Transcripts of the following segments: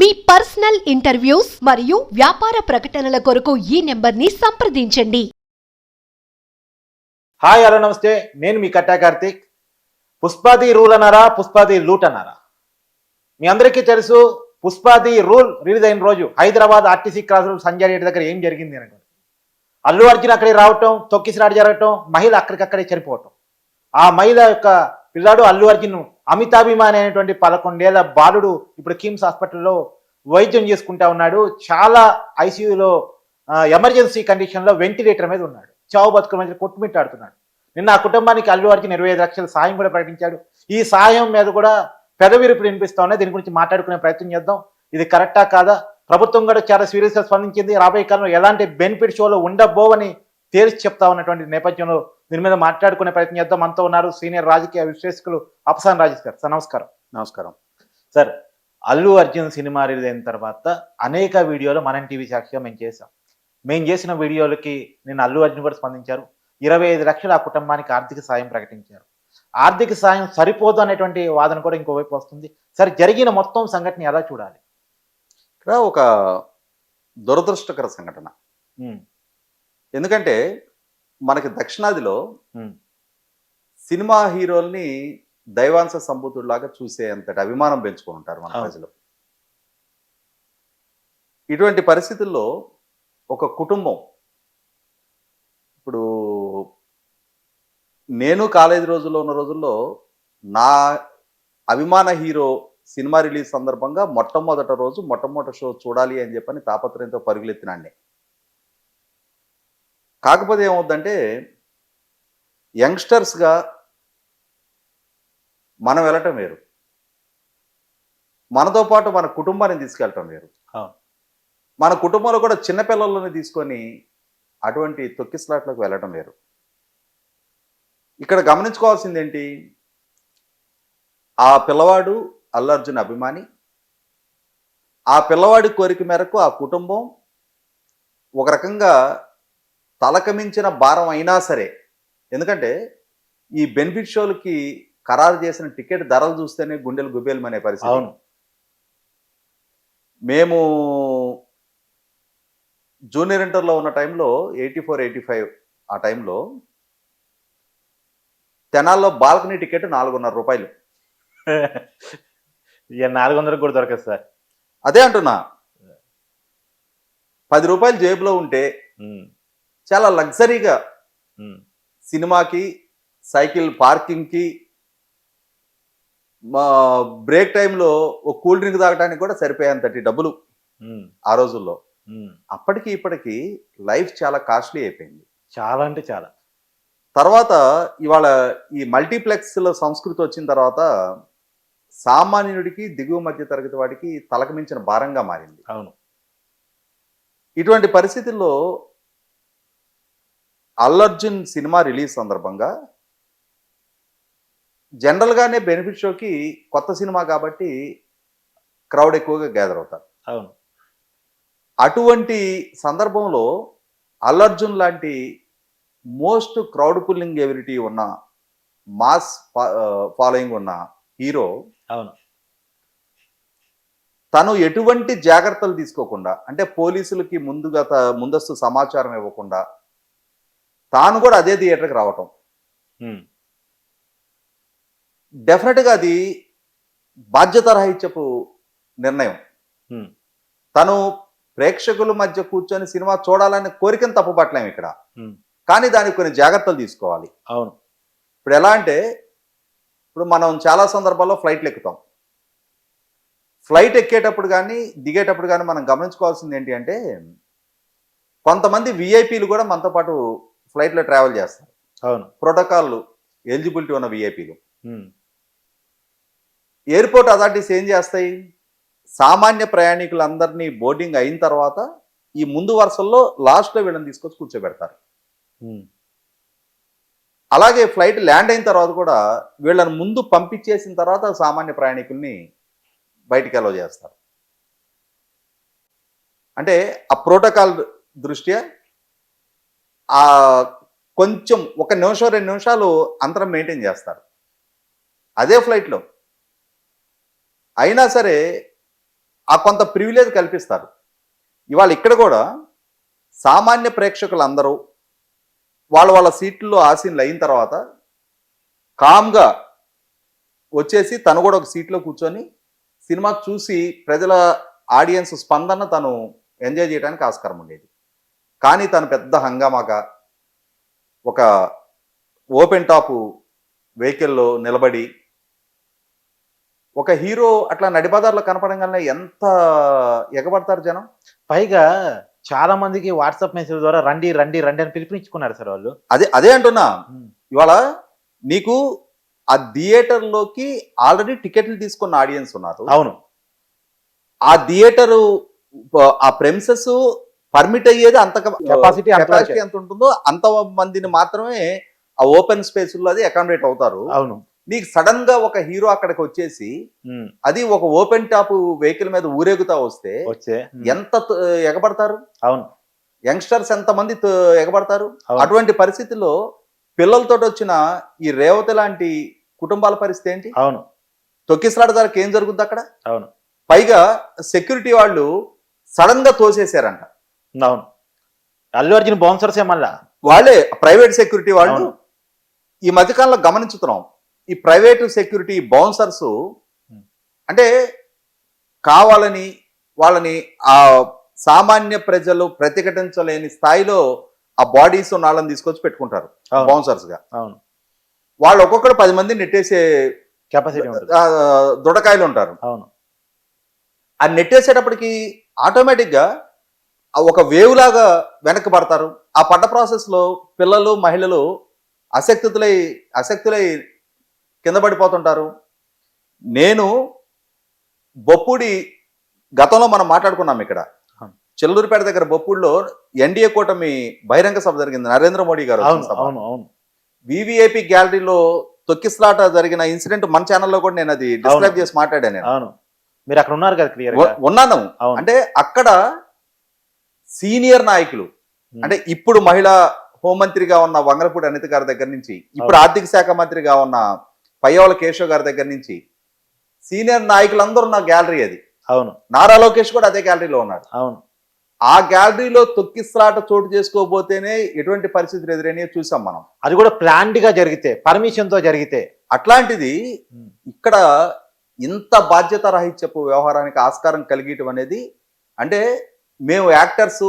మీ personal interviews మరియు వ్యాపార ప్రకటనల కొరకు ఈ నెంబర్ని సంప్రదించండి. హాయ్ హలో నమస్తే. నేను మీ కట్టా కార్తీక్. పుష్పాది రూల్ అన్నారా పుష్పాది లూట్ అన్నారా? మీ అందరికీ తెలుసు పుష్పాది రూల్ రిలీజ్ అయిన రోజు Hyderabad RTC cross road Sanjay Reddy దగ్గర ఏం జరిగింది అనుకోండి అల్లు అర్జున్ అక్కడికి రావటం తొక్కిసిరాడు జరగటం మహిళ అక్కడికక్కడే చనిపోవటం. ఆ మహిళ యొక్క పిల్లాడు అల్లు అర్జున్ అమితాభిమాని అనేటువంటి పదకొండేళ్ళ బాలుడు ఇప్పుడు కిమ్స్ హాస్పిటల్లో వైద్యం చేసుకుంటా ఉన్నాడు. చాలా ఐసీయూలో ఎమర్జెన్సీ కండిషన్లో వెంటిలేటర్ మీద ఉన్నాడు. చావు బతుకుల మధ్య కొట్టుమిట్టాడుతున్నాడు. నిన్న ఆ కుటుంబానికి అల్లు అర్జున్ ఇరవై ఐదు లక్షల సాయం కూడా ప్రకటించాడు. ఈ సాయం మీద కూడా పెదవిరుపులు వినిపిస్తా ఉన్నాయి. దీని గురించి మాట్లాడుకునే ప్రయత్నం చేద్దాం. ఇది కరెక్టా కాదా? ప్రభుత్వం కూడా చాలా సీరియస్గా స్పందించింది. రాబోయే కాలంలో ఎలాంటి బెనిఫిట్ షోలో ఉండబోవని తేల్చి చెప్తా ఉన్నటువంటి నేపథ్యంలో దీని మీద మాట్లాడుకునే ప్రయత్నం చేద్దాం. మనతో ఉన్నారు సీనియర్ రాజకీయ విశ్లేషకులు అప్సాన్ రాజేష్ గారు. సార్ నమస్కారం. నమస్కారం. Sir Allu Arjun cinema release అయిన తర్వాత అనేక వీడియోలు మనం టీవీ సాక్షిగా మేము చేసాం మేము చేసిన వీడియోలకి నేను అల్లు అర్జున్ కూడా స్పందించారు. ఇరవై ఐదు లక్షలు ఆ కుటుంబానికి ఆర్థిక సాయం ప్రకటించారు. ఆర్థిక సాయం సరిపోదు అనేటువంటి వాదన కూడా ఇంకోవైపు వస్తుంది. సరే జరిగిన మొత్తం సంఘటన ఎలా చూడాలి? ఇక్కడ ఒక దురదృష్టకర సంఘటన. ఎందుకంటే మనకి దక్షిణాదిలో సినిమా హీరోల్ని దైవాంశ సంబూతుడిలాగా చూసే అంతటి అభిమానం పెంచుకొని ఉంటారు మన. ప్రజలు. ఇటువంటి పరిస్థితుల్లో ఒక కుటుంబం ఇప్పుడు నేను కాలేజీ రోజుల్లో ఉన్న రోజుల్లో నా అభిమాన హీరో సినిమా రిలీజ్ సందర్భంగా మొట్టమొదట రోజు మొట్టమొదటి షో చూడాలి అని చెప్పని తాపత్రయంతో పరుగులెత్తినాండి కాకపోతే ఏమవుద్దంటే యంగ్స్టర్స్గా మనం వెళ్ళటం వేరు. మనతో పాటు మన కుటుంబాన్ని తీసుకెళ్ళటం వేరు. మన కుటుంబంలో కూడా చిన్నపిల్లలని తీసుకొని అటువంటి తొక్కిసలాట్లకు వెళ్ళటం వేరు. ఇక్కడ గమనించుకోవాల్సింది ఏంటి ఆ పిల్లవాడు అల్లు అర్జున్ అభిమాని. ఆ పిల్లవాడి కోరిక మేరకు ఆ కుటుంబం ఒక రకంగా తలకమించిన భారం అయినా సరే ఎందుకంటే ఈ బెనిఫిట్ షోలకి ఖరారు చేసిన టికెట్ ధరలు చూస్తేనే గుండెలు గుబేలమనే పరిస్థితి. అవును. మేము జూనియర్ ఇంటర్లో ఉన్న టైంలో ఎయిటీ ఫోర్ ఎయిటీ ఫైవ్ ఆ టైంలో తెనాల్లో బాల్కనీ టికెట్ నాలుగున్నర రూపాయలు. ఇక నాలుగు వందలకు కూడా దొరకదు సార్. అదే అంటున్నా. పది రూపాయలు జేబులో ఉంటే చాలా లగ్జరీగా సినిమాకి సైకిల్ పార్కింగ్కి మా బ్రేక్ టైంలో ఒక కూల్ డ్రింక్ తాగడానికి కూడా సరిపోయేంతటి డబ్బులు ఆ రోజుల్లో. అప్పటికి ఇప్పటికి లైఫ్ చాలా కాస్ట్లీ అయిపోయింది. చాలా అంటే చాలా. తర్వాత ఇవాళ ఈ మల్టీప్లెక్స్ల సంస్కృతి వచ్చిన తర్వాత సామాన్యుడికి దిగువ మధ్య తరగతి వాడికి తలకు మించిన భారంగా మారింది. అవును. ఇటువంటి పరిస్థితుల్లో అల్లర్జున్ సినిమా రిలీజ్ సందర్భంగా జనరల్గానే బెనిఫిట్ షోకి కొత్త సినిమా కాబట్టి క్రౌడ్ ఎక్కువగా గ్యాదర్ అవుతారు. అవును. అటువంటి సందర్భంలో అల్లర్జున్ లాంటి మోస్ట్ క్రౌడ్ పుల్లింగ్ ఎబిలిటీ ఉన్న మాస్ ఫాలోయింగ్ ఉన్న హీరో అవును. తను ఎటువంటి జాగ్రత్తలు తీసుకోకుండా అంటే పోలీసులకి ముందుగా ముందస్తు సమాచారం ఇవ్వకుండా తాను కూడా అదే థియేటర్కి రావటం. డెఫినెట్గా అది బాధ్యతారహిత్యపు నిర్ణయం. తను ప్రేక్షకుల మధ్య కూర్చొని సినిమా చూడాలనే కోరికను తప్పుపట్టలేము ఇక్కడ. కానీ దానికి కొన్ని జాగ్రత్తలు తీసుకోవాలి. అవును. ఇప్పుడు ఎలా అంటే ఇప్పుడు మనం చాలా సందర్భాల్లో ఫ్లైట్లు ఎక్కుతాం. ఫ్లైట్ ఎక్కేటప్పుడు కానీ దిగేటప్పుడు కానీ మనం గమనించుకోవాల్సింది ఏంటి అంటే కొంతమంది విఐపీలు కూడా మనతో పాటు ఫ్లైట్లో ట్రావెల్ చేస్తారు. అవును. ప్రోటోకాల్ ఎలిజిబిలిటీ ఉన్న విఐపీలు ఎయిర్పోర్ట్ అథారిటీస్ ఏం చేస్తాయి? సామాన్య ప్రయాణికులందరినీ బోర్డింగ్ అయిన తర్వాత ఈ ముందు వరుసల్లో లాస్ట్లో వీళ్ళని తీసుకొచ్చి కూర్చోబెడతారు. అలాగే ఫ్లైట్ ల్యాండ్ అయిన తర్వాత కూడా వీళ్ళని ముందు పంపించేసిన తర్వాత సామాన్య ప్రయాణికుల్ని బయటికి అలౌ చేస్తారు. అంటే ఆ ప్రోటోకాల్ దృష్ట్యా కొంచెం ఒక నిమిషం రెండు నిమిషాలు అంతరం మెయింటైన్ చేస్తారు. అదే ఫ్లైట్లో అయినా సరే ఆ కొంత ప్రివిలేజ్ కల్పిస్తారు. ఇవాళ ఇక్కడ కూడా సామాన్య ప్రేక్షకులందరూ వాళ్ళ వాళ్ళ సీట్లలో ఆసీన్లు అయిన తర్వాత కామ్గా వచ్చేసి తను కూడా ఒక సీట్లో కూర్చొని సినిమా చూసి ప్రజల ఆడియన్స్ స్పందన తను ఎంజాయ్ చేయడానికి ఆస్కారం ఉండేది. కానీ తను పెద్ద హంగామాగా ఒక ఓపెన్ టాప్ వెహికల్లో నిలబడి ఒక హీరో అట్లా నడిబజార్లో కనపడంగానే ఎంత ఎగబడతారు జనం? పైగా చాలా మందికి వాట్సాప్ మెసేజ్ ద్వారా రండి రండి రండి అని పిలుపునిచ్చుకున్నారు సార్ వాళ్ళు. అదే అదే అంటున్నా. ఇవాళ నీకు ఆ థియేటర్లోకి ఆల్రెడీ టికెట్లు తీసుకున్న ఆడియన్స్ ఉన్నారు. అవును. ఆ థియేటర్ ఆ ప్రెమిసెస్ పర్మిట్ అయ్యేది అంత అంత కెపాసిటీ ఎంత ఉంటుందో అంత మందిని మాత్రమే ఆ ఓపెన్ స్పేస్లో అది అకామిడేట్ అవుతారు. అవును. నీకు సడన్గా ఒక హీరో అక్కడికి వచ్చేసి అది ఒక ఓపెన్ టాప్ వెహికల్ మీద ఊరేగుతా వస్తే ఎంత ఎగబడతారు? అవును. యంగ్స్టర్స్ ఎంత మంది ఎగబడతారు. అటువంటి పరిస్థితుల్లో పిల్లలతో వచ్చిన ఈ రేవతి లాంటి కుటుంబాల పరిస్థితి ఏంటి? అవును. తొక్కిసలాట ధరకు ఏం జరుగుతుంది అక్కడ? అవును. పైగా సెక్యూరిటీ వాళ్ళు సడన్గా తోసేశారంట. అవును. అల్లు అర్జున్ బౌన్సర్సే మళ్ళా. వాళ్ళే ప్రైవేట్ సెక్యూరిటీ వాళ్ళు. ఈ మధ్యకాలంలో గమనించుతున్నాం. ఈ ప్రైవేట్ సెక్యూరిటీ బౌన్సర్స్ అంటే కావాలని వాళ్ళని ఆ సామాన్య ప్రజలు ప్రతిఘటించలేని స్థాయిలో ఆ బాడీస్ ఉన్న వాళ్ళని తీసుకొచ్చి పెట్టుకుంటారు బౌన్సర్స్గా అవును. వాళ్ళు ఒక్కొక్కడు పది మంది నెట్టేసే కెపాసిటీ దుడకాయలు ఉంటారు. అవును. ఆ నెట్టేసేటప్పటికి ఆటోమేటిక్గా ఆ ఒక వేవ్ లాగా వెనక్కి పడతారు. ఆ పడ్డ ప్రాసెస్లో పిల్లలు మహిళలు అశక్తులై అశక్తులై కింద పడిపోతుంటారు. నేను బొప్పుడి గతంలో మనం మాట్లాడుకున్నాం ఇక్కడ. చెల్లూరుపేట దగ్గర బొప్పుడిలో ఎన్డీఏ కూటమి బహిరంగ సభ జరిగింది. నరేంద్ర మోడీ గారు వచ్చిన అవును సభ. అవును అవును. వివిఐపి గ్యాలరీలో తొక్కిస్లాట జరిగిన ఇన్సిడెంట్ మన ఛానల్లో కూడా నేను అది డిస్క్రైబ్. చేసి మాట్లాడాను మీరు అక్కడ ఉన్నారు కదా క్లియర్ ఉన్నాను. అంటే అక్కడ సీనియర్ నాయకులు. అంటే ఇప్పుడు మహిళా హోంమంత్రిగా ఉన్న వంగలపూడి అనిత గారి దగ్గర నుంచి ఇప్పుడు. ఆర్థిక శాఖ మంత్రిగా ఉన్న పయ్యవల కేశవ్ గారి దగ్గర నుంచి సీనియర్ నాయకులందరూ ఉన్న గ్యాలరీ అది. అవును. నారా లోకేష్ కూడా అదే గ్యాలరీలో ఉన్నాడు. అవును. ఆ గ్యాలరీలో తొక్కిస్లాట చోటు చేసుకోబోతేనే ఎటువంటి పరిస్థితులు ఎదురైనాయో చూసాం మనం. అది కూడా ప్లాన్డ్గా జరిగితే పర్మిషన్తో జరిగితే. అట్లాంటిది. ఇక్కడ ఇంత బాధ్యత రాహిత్యపు వ్యవహారానికి ఆస్కారం కలిగటం అనేది అంటే మేము యాక్టర్స్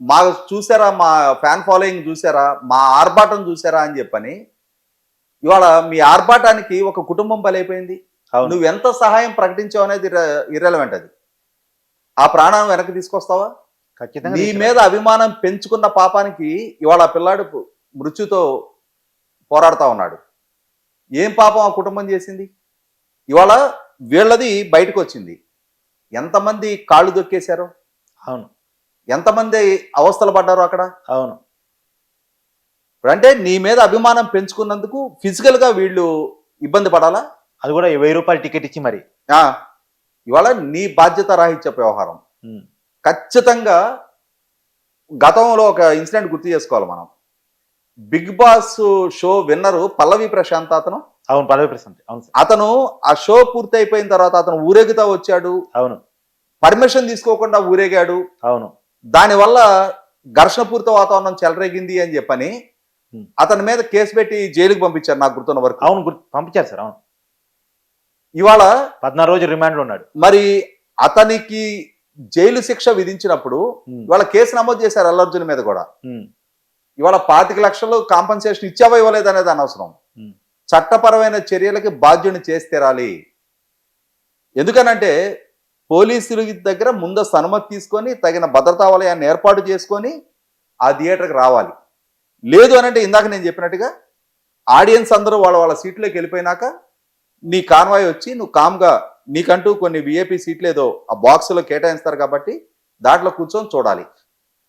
మా చూసారా మా ఫ్యాన్ ఫాలోయింగ్ చూసారా మా ఆర్భాటం చూసారా అని చెప్పని ఇవాళ మీ ఆర్భాటానికి ఒక కుటుంబం బలైపోయింది. నువ్వు ఎంత సహాయం ప్రకటించావు అనేది ఇర్రెలవెంట్ అది. ఆ ప్రాణాన్ని వెనక్కి తీసుకొస్తావా? ఖచ్చితంగా నీ. మీద అభిమానం పెంచుకున్న పాపానికి ఇవాళ ఆ పిల్లాడు మృత్యుతో పోరాడుతా ఉన్నాడు. ఏం పాపం ఆ కుటుంబం చేసింది? ఇవాళ వీళ్ళది బయటకు వచ్చింది ఎంతమంది కాళ్ళు దొక్కేశారు? అవును. ఎంతమంది అవస్థలు పడ్డారు అక్కడ? అవును. ఇప్పుడు అంటే నీ మీద అభిమానం పెంచుకున్నందుకు ఫిజికల్గా వీళ్ళు ఇబ్బంది పడాలా? అది కూడా వెయ్యి రూపాయలు టికెట్ ఇచ్చి మరి. ఇవాళ నీ బాధ్యత రాహిత్య వ్యవహారం. ఖచ్చితంగా గతంలో ఒక ఇన్సిడెంట్ గుర్తు చేసుకోవాలి మనం. Bigg Boss show winner Pallavi Prashanth అతను? అవును పదవి ప్రశాంత్. అవును అతను ఆ షో పూర్తి అయిపోయిన తర్వాత అతను ఊరేగుతా వచ్చాడు. అవును. పర్మిషన్ తీసుకోకుండా ఊరేగాడు అవును దానివల్ల ఘర్షణపూరిత వాతావరణం చెలరేగింది అని చెప్పని. అతని మీద కేసు పెట్టి జైలుకి పంపించారు నాకు గుర్తున్న వరకు అవును గుర్తు పంపించారు సార్ అవును ఇవాళ పద్నాలుగు రోజులు రిమాండ్లో ఉన్నాడు మరి అతనికి జైలు శిక్ష విధించినప్పుడు. ఇవాళ కేసు నమోదు చేశారు అల్లర్జున్ మీద కూడా. ఇవాళ పాతిక లక్షలు కాంపన్సేషన్ ఇచ్చావా ఇవ్వలేదు అనేది అనవసరం. చట్టపరమైన చర్యలకి బాధ్యుని చేసి తీరాలి ఎందుకనంటే పోలీసుల దగ్గర ముందస్తు అనుమతి తీసుకొని తగిన భద్రతా వలయాన్ని ఏర్పాటు చేసుకొని ఆ థియేటర్కి రావాలి. లేదు అని అంటే ఇందాక నేను చెప్పినట్టుగా ఆడియన్స్ అందరూ వాళ్ళ వాళ్ళ సీట్లోకి వెళ్ళిపోయినాక నీ కాన్వాయ్ వచ్చి నువ్వు కామ్గా నీకంటూ కొన్ని విఐపి సీట్లు ఏదో ఆ బాక్స్లో కేటాయిస్తారు కాబట్టి దాంట్లో కూర్చొని చూడాలి.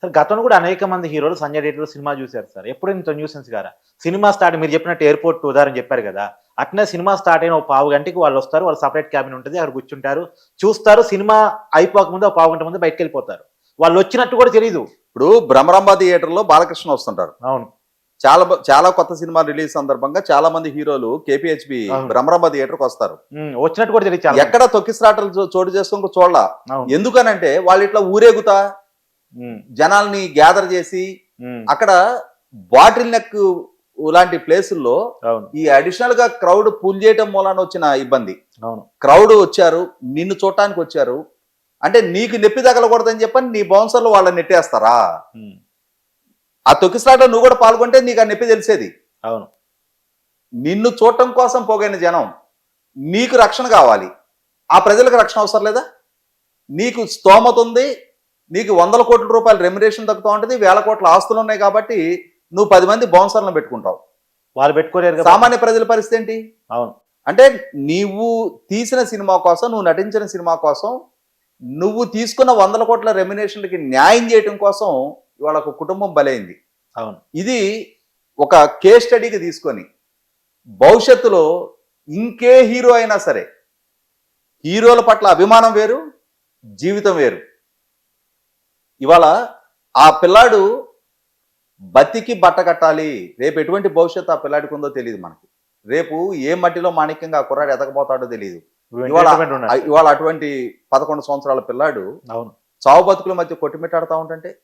సార్ గతంలో కూడా అనేక మంది హీరోలు సంజయ్ రెడ్డిలో సినిమా చూశారు సార్. ఎప్పుడు ఇంత న్యూసెన్స్ గారా? సినిమా స్టార్ట్ మీరు చెప్పినట్టు ఎయిర్పోర్ట్ ఉదాహరణ చెప్పారు కదా. అట్నే సినిమా స్టార్ట్ అయిన ఒక పావు గంటకి వాళ్ళు వస్తారు వాళ్ళు సపరేట్ క్యాబిన్ ఉంటుంది అక్కడ కూర్చుంటారు. చూస్తారు సినిమా అయిపోక ముందు ఒక పావు గంట ముందు బయటకు వెళ్ళిపోతారు. వాళ్ళు వచ్చినట్టు కూడా తెలియదు ఇప్పుడు భ్రమరాంబ థియేటర్లో బాలకృష్ణ వస్తుంటారు. అవును. చాలా చాలా కొత్త సినిమా రిలీజ్ సందర్భంగా చాలా మంది హీరోలు కేపీహెచ్బి. భ్రమరాంబ థియేటర్కి వస్తారు. వచ్చినట్టు కూడా తెలియదు ఎక్కడ తొక్కిసలాటలు చో- చోటు చేసుకుని చూడాల. ఎందుకనంటే వాళ్ళు ఇట్లా ఊరేగుతా జనాల్ని గ్యాదర్ చేసి అక్కడ బాటిల్ నెక్ లాంటి ప్లేసుల్లో ఈ అడిషనల్గా క్రౌడ్ పుల్ చేయటం మూలాన వచ్చిన ఇబ్బంది. అవును. క్రౌడ్ వచ్చారు నిన్ను చూడటానికి వచ్చారు. అంటే నీకు నొప్పి తగలకూడదని చెప్పని నీ బౌన్సర్లు వాళ్ళని నెట్టేస్తారా? ఆ తొక్కిసలాట నువ్వు కూడా పాల్గొంటే నీకు ఆ నొప్పి తెలిసేది. అవును. నిన్ను చూడటం కోసం పోగైన జనం నీకు రక్షణ కావాలి. ఆ ప్రజలకు రక్షణ అవసరం లేదా? నీకు స్తోమత ఉంది నీకు వందల కోట్ల రూపాయల రెమ్యురేషన్ తగ్గుతూ ఉంటుంది వేల కోట్ల ఆస్తులు ఉన్నాయి కాబట్టి నువ్వు పది మంది బౌన్సర్లను పెట్టుకుంటావు. వాళ్ళు పెట్టుకోలేరు కదా సామాన్య ప్రజల పరిస్థితి ఏంటి? అవును. అంటే నీవు తీసిన సినిమా కోసం నువ్వు నటించిన సినిమా కోసం నువ్వు తీసుకున్న వందల కోట్ల రెమ్యునేషన్లకి న్యాయం చేయటం కోసం ఇవాళ ఒక కుటుంబం బలైంది. అవును. ఇది ఒక కేస్ స్టడీకి తీసుకొని భవిష్యత్తులో ఇంకే హీరో అయినా సరే హీరోల పట్ల అభిమానం వేరు జీవితం వేరు. ఇవాళ ఆ పిల్లాడు బతికి బట్ట కట్టాలి. రేపు ఎటువంటి భవిష్యత్తు ఆ పిల్లాడికి ఉందో తెలియదు మనకి. రేపు ఏ మట్టిలో మాణిక్యంగా ఆ కుర్రాడు ఎదగబోతాడో తెలియదు ఇవాళ అటువంటి పదకొండు సంవత్సరాల పిల్లాడు అవును. చావు బతుకుల మధ్య కొట్టుమిట్టాడుతా ఉంటుంటే?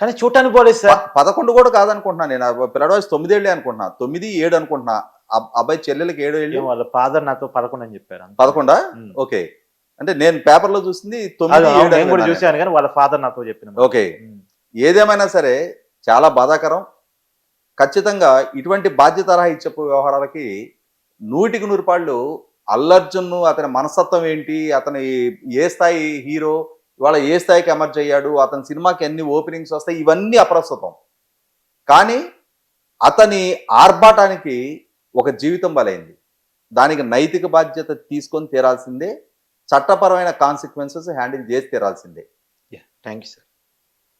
కానీ చూడటానికి పోలేదు సార్. పదకొండు కూడా కాదనుకుంటున్నా నేను. పిల్లడు వయసు తొమ్మిదేళ్ళే అనుకుంటున్నా. తొమ్మిది ఏడు అనుకుంటున్నా. అబ్- అబ్బాయి చెల్లెలకి ఏడు ఏళ్ళు? వాళ్ళ ఫాదర్ నాతో పదకొండు అని చెప్పారు. పదకొండా. ఓకే. అంటే నేను పేపర్లో చూసింది తొమ్మిది. చూశాను కానీ వాళ్ళ ఫాదర్ నాతో చెప్పిన ఓకే. ఏదేమైనా సరే చాలా బాధాకరం. ఖచ్చితంగా ఇటువంటి బాధ్యత రాహిత్యపు వ్యవహారాలకి నూటికి నూరు పాళ్ళు అల్లర్జున్ అతని మనస్తత్వం ఏంటి అతని ఏ స్థాయి హీరో ఇవాళ ఏ స్థాయికి ఎమర్జ్ అయ్యాడు అతని సినిమాకి ఎన్ని ఓపెనింగ్స్ వస్తాయి ఇవన్నీ అప్రస్తుతం. కానీ అతని ఆర్భాటానికి ఒక జీవితం బలైంది. దానికి నైతిక బాధ్యత తీసుకొని తీరాల్సిందే చట్టపరమైన కాన్సిక్వెన్సెస్ హ్యాండిల్ చేసి తీరాల్సిందే. Thank you sir